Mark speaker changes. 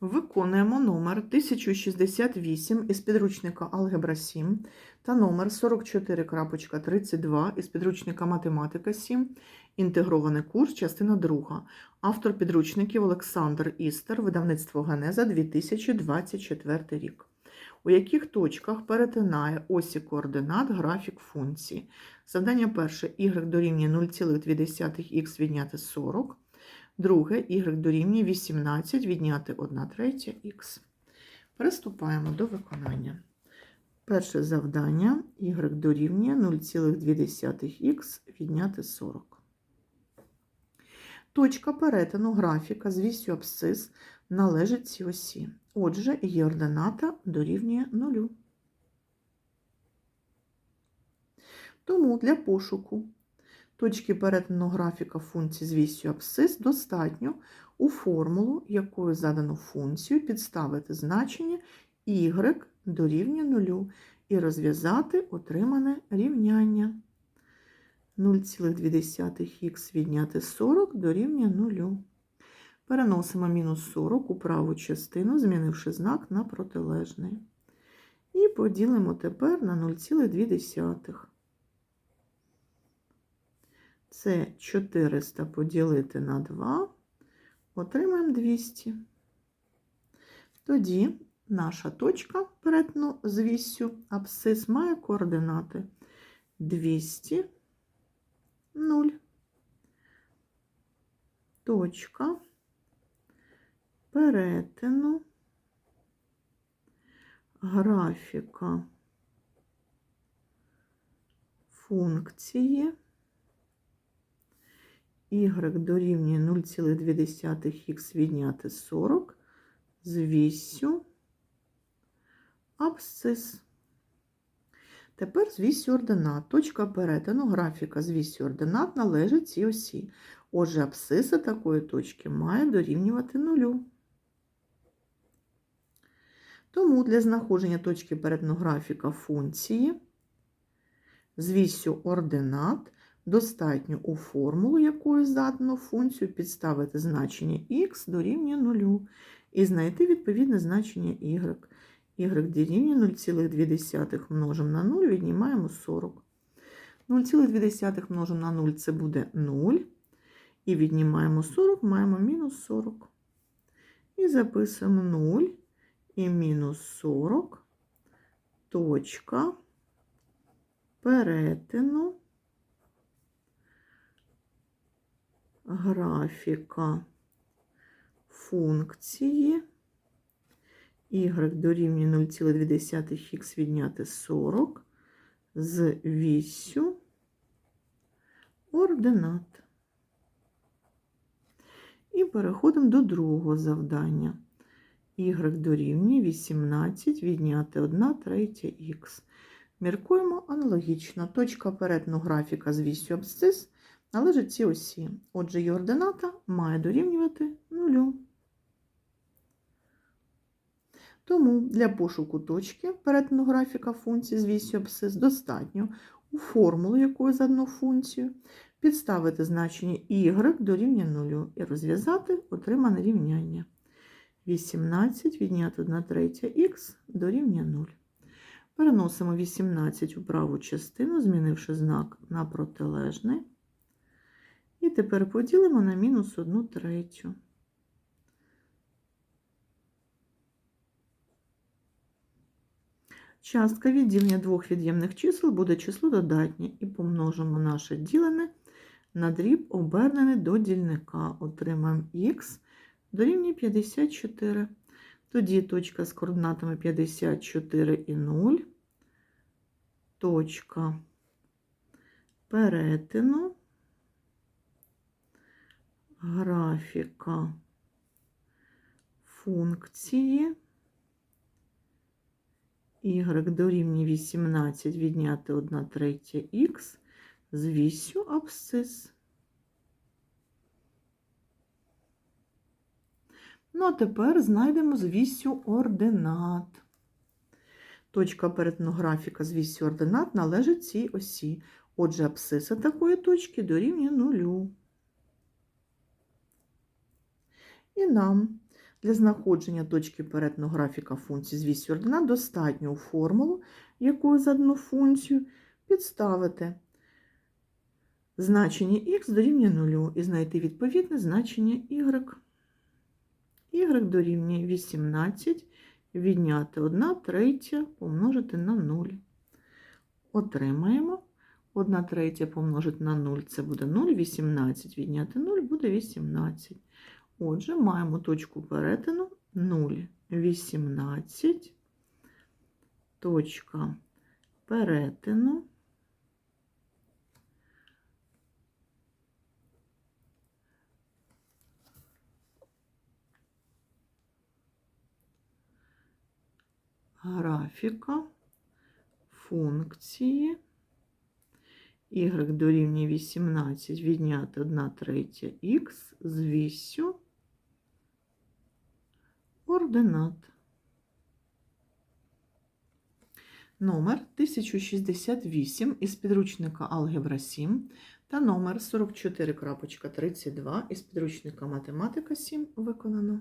Speaker 1: Виконуємо номер 1068 із підручника Алгебра 7 та номер 44.32 із підручника Математика 7, інтегрований курс, частина 2. Автор підручників Олександр Істер, видавництво Генеза 2024 рік. У яких точках перетинає осі координат графік функції? Завдання перше y дорівнює 0,2х відняти 40. Друге y дорівнює 18 відняти 1 третя х. Приступаємо до виконання. Перше завдання y дорівнює 0,2х відняти 40. Точка перетину графіка з вісю абсцис належить цій осі. Отже, її ордината дорівнює 0. Тому для пошуку точки перетину графіка функції з вісю абсцис достатньо у формулу, якою задано функцію, підставити значення y дорівнює 0 і розв'язати отримане рівняння. 0,2х відняти 40 дорівнює 0. Переносимо мінус 40 у праву частину, змінивши знак на протилежний. І поділимо тепер на 0,2. Це 400 поділити на 2, отримаємо 200. Тоді наша точка перетину з вісю абсцис має координати 200, 0. Точка перетину графіка функції y дорівнює 0,2х відняти 40 з вісю абсцис. Тепер з вісю ординат. Точка перетину графіка з вісю ординат належить цій осі. Отже, абсциса такої точки має дорівнювати нулю. Тому для знаходження точки перетину графіка функції з вісю ординат достатньо у формулу, якою задано функцію, підставити значення х дорівнює 0 і знайти відповідне значення y. y дорівнює 0,2 множимо на 0, віднімаємо 40. 0,2 множимо на 0 це буде 0. І віднімаємо 40, маємо мінус 40. І записуємо 0 і мінус 40 точка перетину графіка функції y дорівнює 0,2х відняти 40 з вісю ординат. І переходимо до другого завдання. y дорівнює 18 відняти 1 третя х. Міркуємо аналогічно. Точка перетину графіка з вісю абсцис належить цій осі. Отже, її ордината має дорівнювати 0. Тому для пошуку точки перетину графіка функції з вісю абсцис достатньо у формулу, якою задано функцію, підставити значення y дорівнює 0 і розв'язати отримане рівняння. 18 відняти 1 третя х дорівнює 0. Переносимо 18 у праву частину, змінивши знак на протилежний. І тепер поділимо на мінус 1 третю. Частка відділення двох від'ємних чисел буде число додатнє і помножимо наше ділене на дріб, обернений до дільника. Отримаємо х дорівнює 54. Тоді точка з координатами 54 і 0. Точка перетину графіка функції y дорівнює 18 відняти 1 третя х з вісю абсцис. Ну, а тепер знайдемо з вісю ординат. Точка перетину графіка з вісю ординат належить цій осі. Отже, абсциса такої точки дорівнює нулю. І нам Для знаходження точки перетину графіка функції з вісі ординат достатньо формулу, якою задану функцію, підставити значення х дорівнює 0 і знайти відповідне значення y. y дорівнює 18, відняти 1 третя помножити на 0. Отримаємо 1 третя помножити на 0 це буде 0, 18 відняти 0 буде 18. Отже, маємо точку перетину 0, 18, точка перетину. Графіка функції. Y дорівнює 18 відняти 1 третя х з вісю ординат. Номер 1068 із підручника Алгебра 7 та номер 44.32 із підручника Математика 7 виконано.